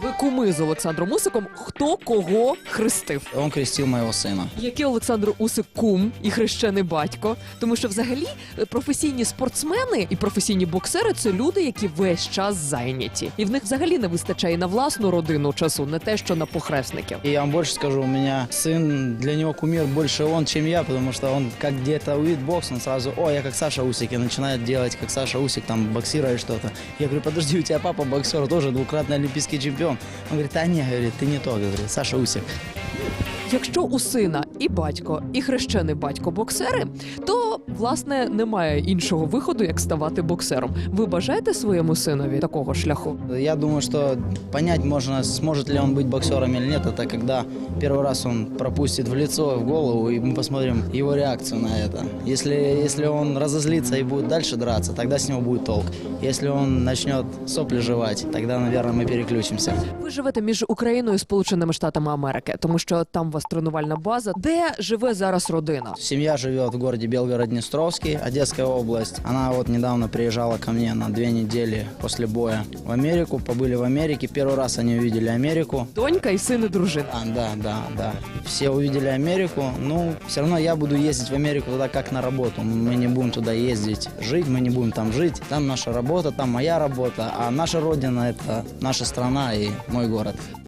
Ви куми з Олександром Усиком. Хто кого хрестив? Он крестил моего сына. Який Олександр Усик кум і хрещений батько? Тому що взагалі е, професійні спортсмени і професійні боксери це люди, які весь час зайняті, і в них взагалі не вистачає на власну родину часу, не те, що на похресників. И я вам больше скажу, у меня сын, для него кумир больше он, чем я, потому что он как где-то увидит бокс, он сразу, о, я как Саша Усик, и начинает делать, как Саша Усик, там, боксирует что-то. Я говорю, подожди, у тебя папа боксер, тоже двукратный олимпийский чемпион. Он говорит, а не, говорит, ты не то, говорит, Саша Усик. Якщо у сина і батько, і хрещений батько боксери, то власне немає іншого виходу, як ставати боксером. Ви бажаєте своєму синові такого шляху? Я думаю, что понять можно, сможет ли он быть боксером или нет, это когда первый раз он пропустит в лицо, в голову, и мы посмотрим его реакцию на это. Если, если он разозлится и будет дальше драться, тогда с него будет толк. Если он начнет сопли жевать, тогда, наверное, мы переключимся. Ви живете між Україною і Сполученими Штатами Америки, тому що там у вас тренувальна база. Де живе зараз родина? Семья живет в городе Белгород-Днестровский, Одесская область. Она вот недавно приезжала ко мне на две недели после боя в Америку. Побыли в Америке. Первый раз они увидели Америку. Донька і син і дружина. А, да, да, да. Все увидели Америку. Ну, все равно я буду ездить в Америку туда как на работу. Мы не будем туда ездить жить, мы не будем там жить. Там наша работа, там моя работа. А наша родина – это наша страна и мой город.